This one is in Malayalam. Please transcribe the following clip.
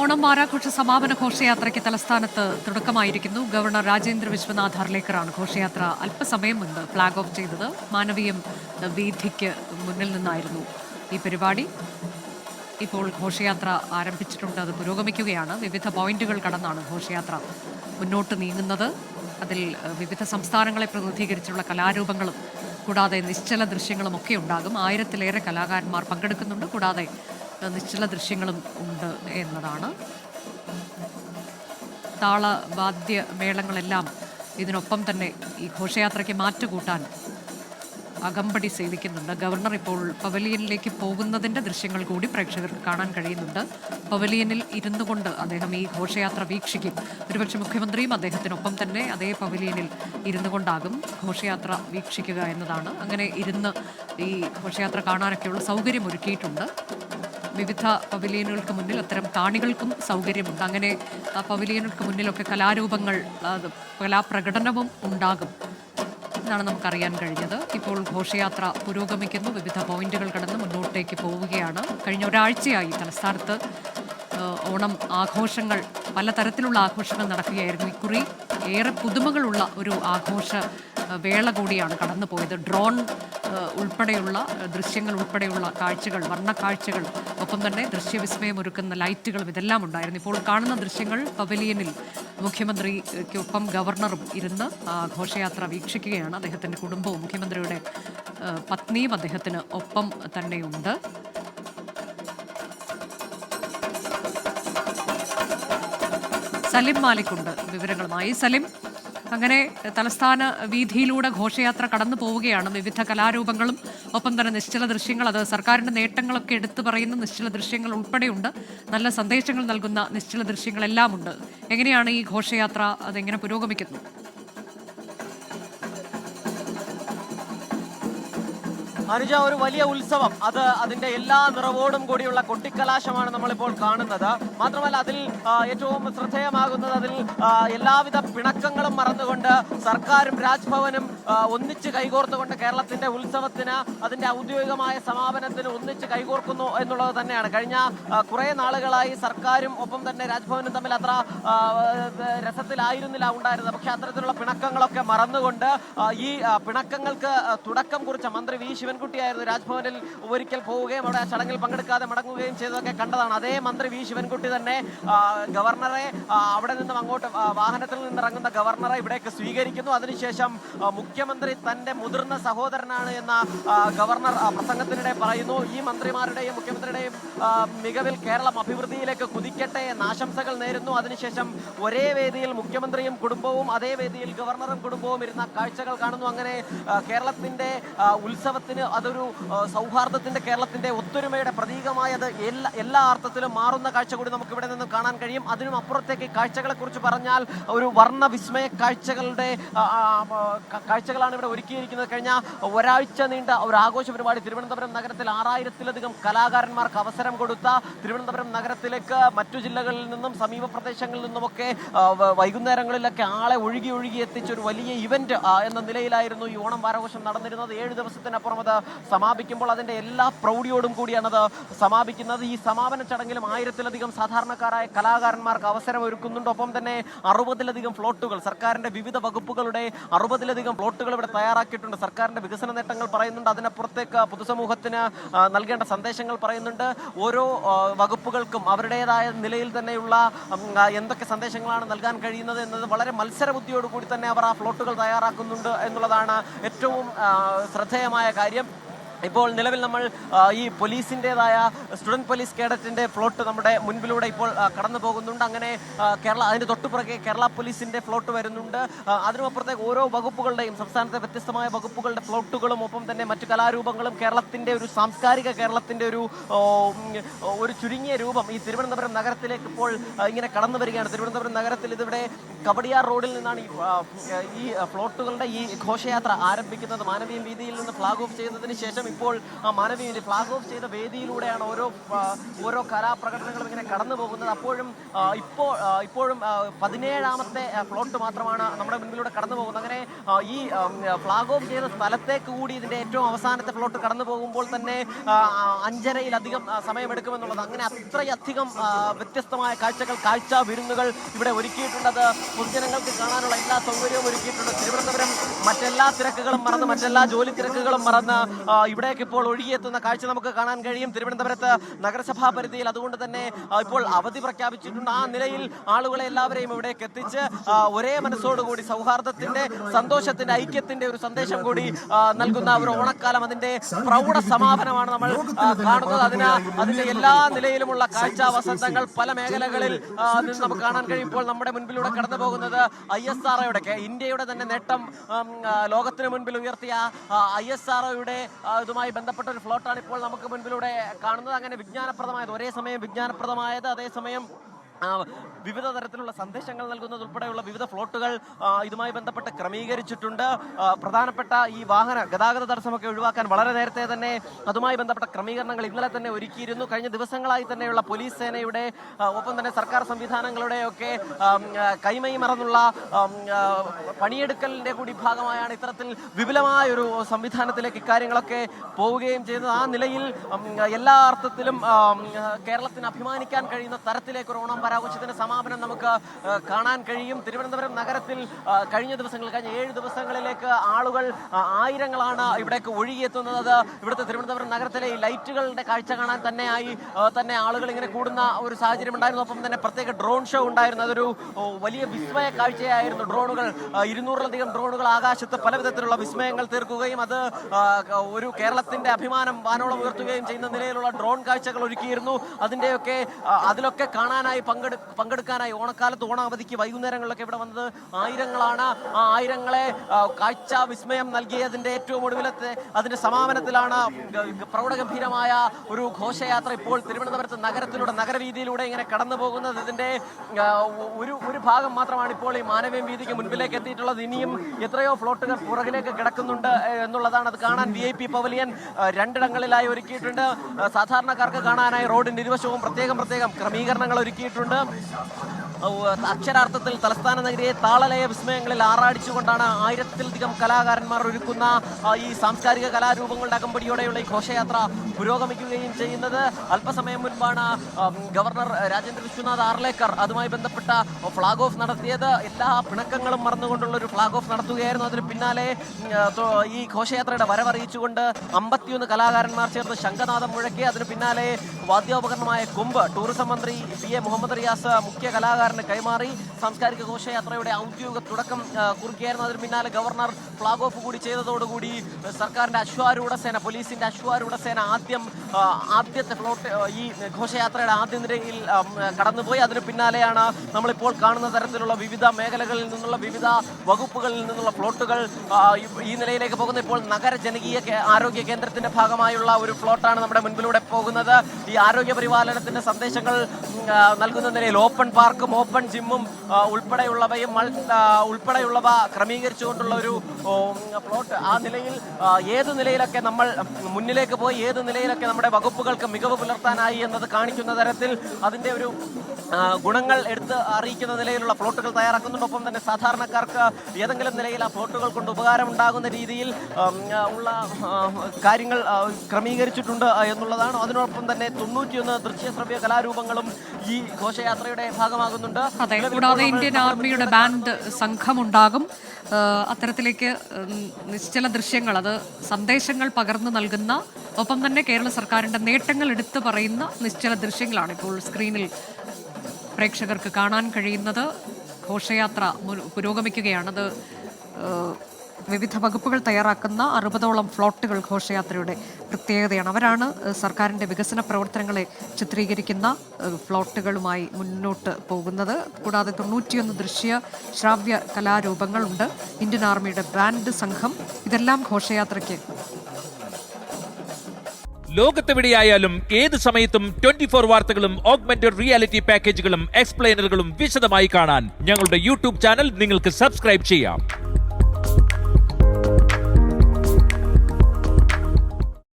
ഓണം വാരാഘോഷ സമാപന ഘോഷയാത്രയ്ക്ക് തലസ്ഥാനത്ത് തുടക്കമായിരിക്കുന്നു. ഗവർണർ രാജേന്ദ്ര വിശ്വനാഥ് ഹർലേക്കറാണ് ഘോഷയാത്ര അല്പസമയം മുൻപ് ഫ്ളാഗ് ഓഫ് ചെയ്തത്. മാനവീയം വീഥിക്ക് മുന്നിൽ നിന്നായിരുന്നു ഈ പരിപാടി. ഇപ്പോൾ ഘോഷയാത്ര ആരംഭിച്ചിട്ടുണ്ട്. അത് പുരോഗമിക്കുകയാണ്. വിവിധ പോയിന്റുകൾ കടന്നാണ് ഘോഷയാത്ര മുന്നോട്ട് നീങ്ങുന്നത്. അതിൽ വിവിധ സംസ്ഥാനങ്ങളെ പ്രതിനിധീകരിച്ചുള്ള കലാരൂപങ്ങളും കൂടാതെ നിശ്ചല ദൃശ്യങ്ങളും ഒക്കെ ഉണ്ടാകും. ആയിരത്തിലേറെ കലാകാരന്മാർ പങ്കെടുക്കുന്നുണ്ട്. കൂടാതെ നിശ്ചല ദൃശ്യങ്ങളും ഉണ്ട് എന്നതാണ്. താളവാദ്യ മേളങ്ങളെല്ലാം ഇതിനൊപ്പം തന്നെ ഈ ഘോഷയാത്രയ്ക്ക് മാറ്റുകൂട്ടാൻ അകമ്പടി സേവിക്കുന്നുണ്ട്. ഗവർണർ ഇപ്പോൾ പവലിയനിലേക്ക് പോകുന്നതിന്റെ ദൃശ്യങ്ങൾ കൂടി പ്രേക്ഷകർക്ക് കാണാൻ കഴിയുന്നുണ്ട്. പവലിയനിൽ ഇരുന്നു കൊണ്ട് അദ്ദേഹം ഈ ഘോഷയാത്ര വീക്ഷിക്കും. ഒരുപക്ഷെ മുഖ്യമന്ത്രിയും അദ്ദേഹത്തിനൊപ്പം തന്നെ അതേ പവലിയനിൽ ഇരുന്നു കൊണ്ടാകും ഘോഷയാത്ര വീക്ഷിക്കുക എന്നതാണ്. അങ്ങനെ ഇരുന്ന് ഈ ഘോഷയാത്ര കാണാനൊക്കെയുള്ള സൗകര്യം ഒരുക്കിയിട്ടുണ്ട് വിവിധ പവിലിയനുകൾക്ക് മുന്നിൽ അത്തരം കാണികൾക്കും സൗകര്യമുണ്ട്. അങ്ങനെ പവലിയനുകൾക്ക് മുന്നിലൊക്കെ കലാരൂപങ്ങൾ കലാപ്രകടനവും ഉണ്ടാകും എന്നാണ് നമുക്കറിയാൻ കഴിഞ്ഞത്. ഇപ്പോൾ ഘോഷയാത്ര പുരോഗമിക്കുന്നു. വിവിധ പോയിന്റുകൾ കടന്ന് മുന്നോട്ടേക്ക് പോവുകയാണ്. കഴിഞ്ഞ ഒരാഴ്ചയായി തലസ്ഥാനത്ത് ഓണം ആഘോഷങ്ങൾ പലതരത്തിലുള്ള ആഘോഷങ്ങൾ നടക്കുകയായിരുന്നു. ഇക്കുറി ഏറെ പുതുമകളുള്ള ഒരു ആഘോഷ വേള കൂടിയാണ് കടന്നു പോയത്. ഡ്രോൺ ഉൾപ്പെടെയുള്ള ദൃശ്യങ്ങൾ ഉൾപ്പെടെയുള്ള കാഴ്ചകൾ വർണ കാഴ്ചകൾ ഒപ്പം തന്നെ ദൃശ്യവിസ്മയം ഒരുക്കുന്ന ലൈറ്റുകളും ഇതെല്ലാം ഉണ്ടായിരുന്നു. ഇപ്പോൾ കാണുന്ന ദൃശ്യങ്ങൾ പവലിയനിൽ മുഖ്യമന്ത്രിക്കൊപ്പം ഗവർണറും ഇരുന്ന് ഘോഷയാത്ര വീക്ഷിക്കുകയാണ്. അദ്ദേഹത്തിന്റെ കുടുംബവും മുഖ്യമന്ത്രിയുടെ പത്നിയും അദ്ദേഹത്തിന് ഒപ്പം തന്നെയുണ്ട്. സലിം മാലിക് ഉണ്ട് വിവരങ്ങളുമായി. സലിം അങ്ങനെ തലസ്ഥാന വീതിയിലൂടെ ഘോഷയാത്ര കടന്നു പോവുകയാണ്. വിവിധ കലാരൂപങ്ങളും ഒപ്പം തന്നെ നിശ്ചല ദൃശ്യങ്ങൾ അത് സർക്കാരിന്റെ നേട്ടങ്ങളൊക്കെ എടുത്തു പറയുന്ന നിശ്ചല ദൃശ്യങ്ങൾ ഉൾപ്പെടെയുണ്ട്. നല്ല സന്ദേശങ്ങൾ നൽകുന്ന നിശ്ചല ദൃശ്യങ്ങളെല്ലാം ഉണ്ട് എങ്ങനെയാണ് ഈ ഘോഷയാത്ര അതെങ്ങനെ പുരോഗമിക്കുന്നത്? അനുജ ഒരു വലിയ ഉത്സവം. അത് അതിന്റെ എല്ലാ നിറവോടും കൂടിയുള്ള കൊട്ടിക്കലാശമാണ് നമ്മളിപ്പോൾ കാണുന്നത്. മാത്രമല്ല അതിൽ ഏറ്റവും ശ്രദ്ധേയമാകുന്നത് അതിൽ എല്ലാവിധ പിണക്കങ്ങളും മറന്നുകൊണ്ട് സർക്കാരും രാജ്ഭവനും ഒന്നിച്ച് കൈകോർത്തുകൊണ്ട് കേരളത്തിന്റെ ഉത്സവത്തിന് അതിന്റെ ഔദ്യോഗികമായ സമാപനത്തിന് ഒന്നിച്ച് കൈകോർക്കുന്നു എന്നുള്ളത് തന്നെയാണ്. കഴിഞ്ഞ കുറേ നാളുകളായി സർക്കാരും ഒപ്പം തന്നെ രാജ്ഭവനും തമ്മിൽ അത്ര രസത്തിലായിരുന്നില്ല ഉണ്ടായിരുന്നത് പക്ഷെ അത്തരത്തിലുള്ള പിണക്കങ്ങളൊക്കെ മറന്നുകൊണ്ട് ഈ പിണക്കങ്ങൾക്ക് തുടക്കം കുറിച്ച മന്ത്രി വി. ശിവൻകുട്ടിയായിരുന്നു രാജ്ഭവനിൽ ഒരിക്കൽ പോവുകയും അവിടെ ചടങ്ങിൽ പങ്കെടുക്കാതെ മടങ്ങുകയും ചെയ്തതൊക്കെ കണ്ടതാണ്. അതേ മന്ത്രി വി. ശിവൻകുട്ടി തന്നെ ഗവർണറെ അവിടെ നിന്നും അങ്ങോട്ട് വാഹനത്തിൽ നിന്ന് ഇറങ്ങുന്ന ഗവർണറെ ഇവിടേക്ക് സ്വീകരിക്കുന്നു. അതിനുശേഷം ആ, മുഖ്യമന്ത്രി തന്റെ മുതിർന്ന സഹോദരനാണ് എന്ന ഗവർണർ പ്രസംഗത്തിനിടെ പറയുന്നു. ഈ മന്ത്രിമാരുടെയും മുഖ്യമന്ത്രിയുടെയും മികവിൽ കേരളം അഭിവൃദ്ധിയിലേക്ക് കുതിക്കട്ടെ എന്ന ആശംസകൾ നേരുന്നു. അതിനുശേഷം ഒരേ വേദിയിൽ മുഖ്യമന്ത്രിയും കുടുംബവും അതേ വേദിയിൽ ഗവർണറും കുടുംബവും ഇരുന്ന കാഴ്ചകൾ കാണുന്നു. അങ്ങനെ കേരളത്തിന്റെ ഉത്സവത്തിന് അതൊരു സൗഹാർദ്ദത്തിന്റെ കേരളത്തിന്റെ ഒത്തൊരുമയുടെ പ്രതീകമായത് എല്ലാ എല്ലാ അർത്ഥത്തിലും മാറുന്ന കാഴ്ച കൂടി നമുക്ക് ഇവിടെ നിന്ന് കാണാൻ കഴിയും. അതിനും അപ്പുറത്തേക്ക് ഈ കാഴ്ചകളെ കുറിച്ച് പറഞ്ഞാൽ ഒരു വർണ വിസ്മയ കാഴ്ചകളുടെ ആ, ആ, ആ, ക- കാഴ്ചകളാണ് ഇവിടെ ഒരുക്കിയിരിക്കുന്നത്. കഴിഞ്ഞ ഒരാഴ്ച നീണ്ട ഒരു ആഘോഷ പരിപാടി തിരുവനന്തപുരം നഗരത്തിൽ ആറായിരത്തിലധികം കലാകാരന്മാർക്ക് അവസരം കൊടുത്ത തിരുവനന്തപുരം നഗരത്തിലേക്ക് മറ്റു ജില്ലകളിൽ നിന്നും സമീപ പ്രദേശങ്ങളിൽ നിന്നുമൊക്കെ വൈകുന്നേരങ്ങളിലൊക്കെ ആളെ ഒഴുകി ഒഴുകി എത്തിച്ച ഒരു വലിയ ഇവന്റ് എന്ന നിലയിലായിരുന്നു ഈ ഓണം വാരാഘോഷം നടന്നിരുന്നത്. ഏഴ് ദിവസത്തിനപ്പുറം അത് സമാപിക്കുമ്പോൾ അതിന്റെ എല്ലാ പ്രൗഢിയോടും കൂടിയാണ് അത് സമാപിക്കുന്നത്. ഈ സമാപന ചടങ്ങിലും ആയിരത്തിലധികം സാധാരണക്കാരായ കലാകാരന്മാർക്ക് അവസരം ഒരുക്കുന്നുണ്ട് ഒപ്പം തന്നെ അറുപതിലധികം ഫ്ലോട്ടുകൾ സർക്കാരിന്റെ വിവിധ വകുപ്പുകളുടെ അറുപതിലധികം ഫ്ലോട്ടുകൾ ഇവിടെ തയ്യാറാക്കിയിട്ടുണ്ട്. സർക്കാരിന്റെ വികസന നേട്ടങ്ങൾ പറയുന്നുണ്ട്. അതിനപ്പുറത്തേക്ക് പൊതുസമൂഹത്തിന് നൽകേണ്ട സന്ദേശങ്ങൾ പറയുന്നുണ്ട്. ഓരോ വകുപ്പുകൾക്കും അവരുടേതായ നിലയിൽ തന്നെയുള്ള എന്തൊക്കെ സന്ദേശങ്ങളാണ് നൽകാൻ കഴിയുന്നത് എന്നത് വളരെ മത്സരബുദ്ധിയോടുകൂടി തന്നെ അവർ ആ ഫ്ലോട്ടുകൾ തയ്യാറാക്കുന്നുണ്ട് എന്നുള്ളതാണ് ഏറ്റവും ശ്രദ്ധേയമായ കാര്യം. ഇപ്പോൾ നിലവിൽ നമ്മൾ ഈ പോലീസിന്റെതായ സ്റ്റുഡന്റ് പോലീസ് കേഡറ്റിന്റെ ഫ്ലോട്ട് നമ്മുടെ മുൻപിലൂടെ ഇപ്പോൾ കടന്നു പോകുന്നുണ്ട്. അങ്ങനെ കേരള അതിന്റെ തൊട്ടുപുറകെ കേരള പോലീസിന്റെ ഫ്ലോട്ട് വരുന്നുണ്ട്. അതിനുമപ്പുറത്തേക്ക് ഓരോ വകുപ്പുകളുടെയും സംസ്ഥാനത്തെ വ്യത്യസ്തമായ വകുപ്പുകളുടെ ഫ്ലോട്ടുകളും ഒപ്പം തന്നെ മറ്റു കലാരൂപങ്ങളും കേരളത്തിന്റെ ഒരു സാംസ്കാരിക കേരളത്തിന്റെ ഒരു ഒരു ചുരുങ്ങിയ രൂപം. ഈ തിരുവനന്തപുരം നഗരത്തിലേക്ക് ഇപ്പോൾ ഇങ്ങനെ കടന്നു വരികയാണ്. തിരുവനന്തപുരം നഗരത്തിൽ ഇതിവിടെ കവടിയാർ റോഡിൽ നിന്നാണ് ഈ ഫ്ലോട്ടുകളുടെ ഈ ഘോഷയാത്ര ആരംഭിക്കുന്നത്. മാനവീയ വീതിയിൽ നിന്ന് ഫ്ലാഗ് ഓഫ് ചെയ്തതിന് ശേഷം ഇപ്പോൾ ആ മാനവീയ ഫ്ലാഗ് ഓഫ് ചെയ്ത വേദിയിലൂടെയാണ് ഓരോ ഓരോ കലാപ്രകടനങ്ങളും ഇങ്ങനെ കടന്നു പോകുന്നത്. അപ്പോഴും ഇപ്പോൾ ഇപ്പോഴും പതിനേഴാമത്തെ ഫ്ലോട്ട് മാത്രമാണ് നമ്മുടെ മുൻപിലൂടെ കടന്നു പോകുന്നത്. അങ്ങനെ ഈ ഫ്ലാഗ് ഓഫ് ചെയ്ത സ്ഥലത്തേക്ക് കൂടി ഇതിന്റെ ഏറ്റവും അവസാനത്തെ ഫ്ലോട്ട് കടന്നു പോകുമ്പോൾ തന്നെ അഞ്ചരയിലധികം സമയമെടുക്കുമെന്നുള്ളത്. അങ്ങനെ അത്രയധികം വ്യത്യസ്തമായ കാഴ്ചകൾ കാഴ്ച വിരുന്നുകൾ ഇവിടെ ഒരുക്കിയിട്ടുണ്ട്. അത് പൊതുജനങ്ങൾക്ക് കാണാനുള്ള എല്ലാ സൗകര്യവും ഒരുക്കിയിട്ടുണ്ട്. തിരുവനന്തപുരം മറ്റെല്ലാ തിരക്കുകളും മറന്ന് മറ്റെല്ലാ ജോലി തിരക്കുകളും മറന്ന് ആ, ഇവിടേക്ക് ഇപ്പോൾ ഒഴുകിയെത്തുന്ന കാഴ്ച നമുക്ക് കാണാൻ കഴിയും. തിരുവനന്തപുരത്ത് നഗരസഭാ പരിധിയിൽ അതുകൊണ്ട് തന്നെ ഇപ്പോൾ അവധി പ്രഖ്യാപിച്ചിട്ടുണ്ട്. ആ നിലയിൽ ആളുകളെ എല്ലാവരെയും ഇവിടേക്ക് എത്തിച്ച് ഒരേ മനസ്സോടുകൂടി സൗഹാർദ്ദത്തിന്റെ സന്തോഷത്തിന്റെ ഐക്യത്തിന്റെ ഒരു സന്ദേശം കൂടി നൽകുന്ന ഒരു ഓണക്കാലം. അതിന്റെ പ്രൗഢ സമാപനമാണ് നമ്മൾ കാണുന്നത്. അതിന് അതിന്റെ എല്ലാ നിലയിലുമുള്ള കാഴ്ച വസന്തങ്ങൾ പല മേഖലകളിൽ നിന്ന് നമുക്ക് കാണാൻ കഴിയുമ്പോൾ നമ്മുടെ മുൻപിലൂടെ കടന്നു പോകുന്നത് ഐ എസ് ആർ ഇന്ത്യയുടെ തന്നെ നേട്ടം ലോകത്തിന് മുൻപിൽ ഉയർത്തിയ ഐ എസ് ആർ ഇതുമായി ബന്ധപ്പെട്ട ഒരു ഫ്ലോട്ടാണ് ഇപ്പോൾ നമുക്ക് മുൻപിലൂടെ കാണുന്നത്. അങ്ങനെ വിജ്ഞാനപ്രദമായത് ഒരേ സമയം വിജ്ഞാനപ്രദമായത് അതേസമയം വിവിധ തരത്തിലുള്ള സന്ദേശങ്ങൾ നൽകുന്നത് ഉൾപ്പെടെയുള്ള വിവിധ ഫ്ലോട്ടുകൾ ഇതുമായി ബന്ധപ്പെട്ട് ക്രമീകരിച്ചിട്ടുണ്ട്. പ്രധാനപ്പെട്ട ഈ വാഹന ഗതാഗത തടസ്സമൊക്കെ ഒഴിവാക്കാൻ വളരെ നേരത്തെ തന്നെ അതുമായി ബന്ധപ്പെട്ട ക്രമീകരണങ്ങൾ ഇന്നലെ തന്നെ ഒരുക്കിയിരുന്നു. കഴിഞ്ഞ ദിവസങ്ങളായി തന്നെയുള്ള പോലീസ് സേനയുടെ ഒപ്പം തന്നെ സർക്കാർ സംവിധാനങ്ങളുടെ ഒക്കെ കൈമൈ മറന്നുള്ള പണിയെടുക്കലിന്റെ കൂടി ഭാഗമായാണ് ഇത്തരത്തിൽ വിപുലമായ ഒരു സംവിധാനത്തിലേക്ക് ഇക്കാര്യങ്ങളൊക്കെ പോവുകയും ചെയ്തത്. ആ നിലയിൽ എല്ലാ അർത്ഥത്തിലും കേരളത്തിന് അഭിമാനിക്കാൻ കഴിയുന്ന തരത്തിലേക്ക് ഒരു ഓണം വരാഘോഷത്തിന്റെ സമാപനം നമുക്ക് കാണാൻ കഴിയും. തിരുവനന്തപുരം നഗരത്തിൽ കഴിഞ്ഞ ദിവസങ്ങൾ കഴിഞ്ഞ ഏഴ് ദിവസങ്ങളിലേക്ക് ആളുകൾ ആയിരങ്ങളാണ് ഇവിടേക്ക് ഒഴുകിയെത്തുന്നത്. ഇവിടുത്തെ തിരുവനന്തപുരം നഗരത്തിലെ ഈ ലൈറ്റുകളുടെ കാഴ്ച കാണാൻ തന്നെയായി തന്നെ ആളുകൾ ഇങ്ങനെ കൂടുന്ന ഒരു സാഹചര്യം ഉണ്ടായിരുന്നു. ഒപ്പം തന്നെ പ്രത്യേക ഡ്രോൺ ഷോ ഉണ്ടായിരുന്നു. അതൊരു വലിയ വിസ്മയ കാഴ്ചയായിരുന്നു. ഡ്രോണുകൾ ഇരുന്നൂറിലധികം ഡ്രോണുകൾ ആകാശത്ത് പല വിധത്തിലുള്ള വിസ്മയങ്ങൾ തീർക്കുകയും അത് ഒരു കേരളത്തിന്റെ അഭിമാനം വാനോളം ഉയർത്തുകയും ചെയ്യുന്ന നിലയിലുള്ള ഡ്രോൺ കാഴ്ചകൾ ഒരുക്കിയിരുന്നു. അതിന്റെയൊക്കെ അതിലൊക്കെ കാണാനായി പങ്കെടു പങ്കെടുക്കാനായി ഓണക്കാലത്ത് ഓണ അവധിക്ക് വൈകുന്നേരങ്ങളിലൊക്കെ ഇവിടെ വന്നത് ആയിരങ്ങളാണ്. ആ ആയിരങ്ങളെ കാഴ്ച വിസ്മയം നൽകിയതിന്റെ ഏറ്റവും ഒടുവിലത്തെ അതിന്റെ സമാപനത്തിലാണ് പ്രൗഢഗംഭീരമായ ഒരു ഘോഷയാത്ര ഇപ്പോൾ തിരുവനന്തപുരത്ത് നഗരത്തിലൂടെ നഗരവീതിയിലൂടെ ഇങ്ങനെ കടന്നു പോകുന്നത്. ഇതിന്റെ ഒരു ഒരു ഭാഗം മാത്രമാണ് ഇപ്പോൾ ഈ മാനവീയം വീതിക്ക് മുൻപിലേക്ക് എത്തിയിട്ടുള്ളത്. ഇനിയും എത്രയോ ഫ്ലോട്ടുകൾ പുറകിലേക്ക് കിടക്കുന്നുണ്ട് എന്നുള്ളതാണ് അത് കാണാൻ വി ഐ പി പവലിയൻ രണ്ടിടങ്ങളിലായി ഒരുക്കിയിട്ടുണ്ട്. സാധാരണക്കാർക്ക് കാണാനായി റോഡിന്റെ ഇരുവശവും പ്രത്യേകം പ്രത്യേകം ക്രമീകരണങ്ങൾ ഒരുക്കിയിട്ടുണ്ട്. anda അക്ഷരാർത്ഥത്തിൽ തലസ്ഥാന നഗരിയെ താളലയ വിസ്മയങ്ങളിൽ ആറാടിച്ചുകൊണ്ടാണ് ആയിരത്തിലധികം കലാകാരന്മാർ ഒരുക്കുന്ന ഈ സാംസ്കാരിക കലാരൂപങ്ങളുടെ അകമ്പടിയോടെയുള്ള ഈ ഘോഷയാത്ര പുരോഗമിക്കുകയും ചെയ്യുന്നത്. അല്പസമയം മുൻപാണ് ഗവർണർ രാജേന്ദ്ര വിശ്വനാഥ് ആർലേക്കർ അതുമായി ബന്ധപ്പെട്ട ഫ്ളാഗ് ഓഫ് നടത്തിയത്. എല്ലാ പിണക്കങ്ങളും മറന്നുകൊണ്ടുള്ള ഒരു ഫ്ളാഗ് ഓഫ് നടത്തുകയായിരുന്നു. അതിന് പിന്നാലെ ഈ ഘോഷയാത്രയുടെ വരവറിയിച്ചുകൊണ്ട് അമ്പത്തിയൊന്ന് കലാകാരന്മാർ ചേർന്ന് ശംഖനാഥം മുഴക്കി. അതിന് പിന്നാലെ വാദ്യോപകരണമായ കൊമ്പ് ടൂറിസം മന്ത്രി പി എ മുഹമ്മദ് റിയാസ് മുഖ്യ കലാകാരന് കൈമാറി സാംസ്കാരിക ഘോഷയാത്രയുടെ ഔദ്യോഗിക തുടക്കം കുറിക്കുകയായിരുന്നു അതിന് പിന്നാലെ ഗവർണർ ഫ്ലാഗ് ഓഫ് കൂടി ചെയ്തതോടുകൂടി സർക്കാരിന്റെ അശ്വാരൂഢ സേന പോലീസിന്റെ അശ്വാരൂഢ സേന ആദ്യം ആദ്യത്തെ ഫ്ലോട്ട് ഈ ഘോഷയാത്രയുടെ ആദ്യ നിരയിൽ കടന്നുപോയി. അതിന് പിന്നാലെയാണ് നമ്മളിപ്പോൾ കാണുന്ന തരത്തിലുള്ള വിവിധ മേഖലകളിൽ നിന്നുള്ള വിവിധ വകുപ്പുകളിൽ നിന്നുള്ള ഫ്ലോട്ടുകൾ ഈ- നിലയിലേക്ക് പോകുന്നത്. ഇപ്പോൾ നഗര ജനകീയ ആരോഗ്യ കേന്ദ്രത്തിന്റെ ഭാഗമായുള്ള ഒരു ഫ്ലോട്ടാണ് നമ്മുടെ മുൻപിലൂടെ പോകുന്നത്. ഈ ആരോഗ്യ പരിപാലനത്തിന്റെ സന്ദേശങ്ങൾ നൽകുന്ന നിലയിൽ ഓപ്പൺ പാർക്കും ഓപ്പൺ ജിമ്മും ഉൾപ്പെടെയുള്ളവയും ഉൾപ്പെടെയുള്ളവ ക്രമീകരിച്ചു ഉൾപ്പെടെയുള്ളവ ക്രമീകരിച്ചുകൊണ്ടുള്ള ഒരു പ്ലോട്ട്. ആ നിലയിൽ ഏത് നിലയിലൊക്കെ നമ്മൾ മുന്നിലേക്ക് പോയി ഏത് നിലയിലൊക്കെ നമ്മുടെ വകുപ്പുകൾക്ക് മികവ് പുലർത്താനായി എന്നത് കാണിക്കുന്ന തരത്തിൽ അതിന്റെ ഒരു ഗുണങ്ങൾ എടുത്ത് അറിയിക്കുന്ന നിലയിലുള്ള പ്ലോട്ടുകൾ തയ്യാറാക്കുന്നതോടൊപ്പം തന്നെ സാധാരണക്കാർക്ക് ഏതെങ്കിലും നിലയിൽ ആ പ്ലോട്ടുകൾ കൊണ്ട് ഉപകാരം ഉണ്ടാകുന്ന രീതിയിൽ ഉള്ള കാര്യങ്ങൾ ക്രമീകരിച്ചിട്ടുണ്ട് എന്നുള്ളതാണ്. അതിനോടൊപ്പം തന്നെ തൊണ്ണൂറ്റിയൊന്ന് ദൃശ്യശ്രവ്യ കലാരൂപങ്ങളും ഈ ഘോഷയാത്രയുടെ ഭാഗമാകുന്നുണ്ട്. അതെ കൂടാതെ ഇന്ത്യൻ ആർമിയുടെ ബാൻഡ് സംഘമുണ്ടാകും. അത്തരത്തിലേക്ക് നിശ്ചല ദൃശ്യങ്ങൾ അത് സന്ദേശങ്ങൾ പകർന്നു നൽകുന്ന ഒപ്പം തന്നെ കേരള സർക്കാരിന്റെ നേട്ടങ്ങൾ എടുത്തു പറയുന്ന നിശ്ചല ദൃശ്യങ്ങളാണ് ഇപ്പോൾ സ്ക്രീനിൽ പ്രേക്ഷകർക്ക് കാണാൻ കഴിയുന്നത്. ഘോഷയാത്ര പുരോഗമിക്കുകയാണ് പുരോഗമിക്കുകയാണത് വിവിധ വകുപ്പുകൾ തയ്യാറാക്കുന്ന അറുപതോളം ഫ്ലോട്ടുകൾ ഘോഷയാത്രയുടെ പ്രത്യേകതയാണ്. അവരാണ് സർക്കാരിന്റെ വികസന പ്രവർത്തനങ്ങളെ ചിത്രീകരിക്കുന്ന ഫ്ലോട്ടുകളുമായി മുന്നോട്ട് പോകുന്നത്. കൂടാതെ തൊണ്ണൂറ്റിയൊന്ന് ദൃശ്യ ശ്രാവ്യ കലാരൂപങ്ങളുണ്ട്. ഇന്ത്യൻ ആർമിയുടെ ബാൻഡ് സംഘം ഇതെല്ലാം ഘോഷയാത്രയ്ക്ക് ലോകത്തെവിടെയായാലും ഏത് സമയത്തും ട്വന്റി ഫോർ വാർത്തകളും ഓഗ്മെന്റഡ് റിയാലിറ്റി പാക്കേജുകളും എക്സ്പ്ലെയിനറുകളും വിശദമായി കാണാൻ ഞങ്ങളുടെ യൂട്യൂബ് ചാനൽ നിങ്ങൾക്ക് സബ്സ്ക്രൈബ് ചെയ്യാം.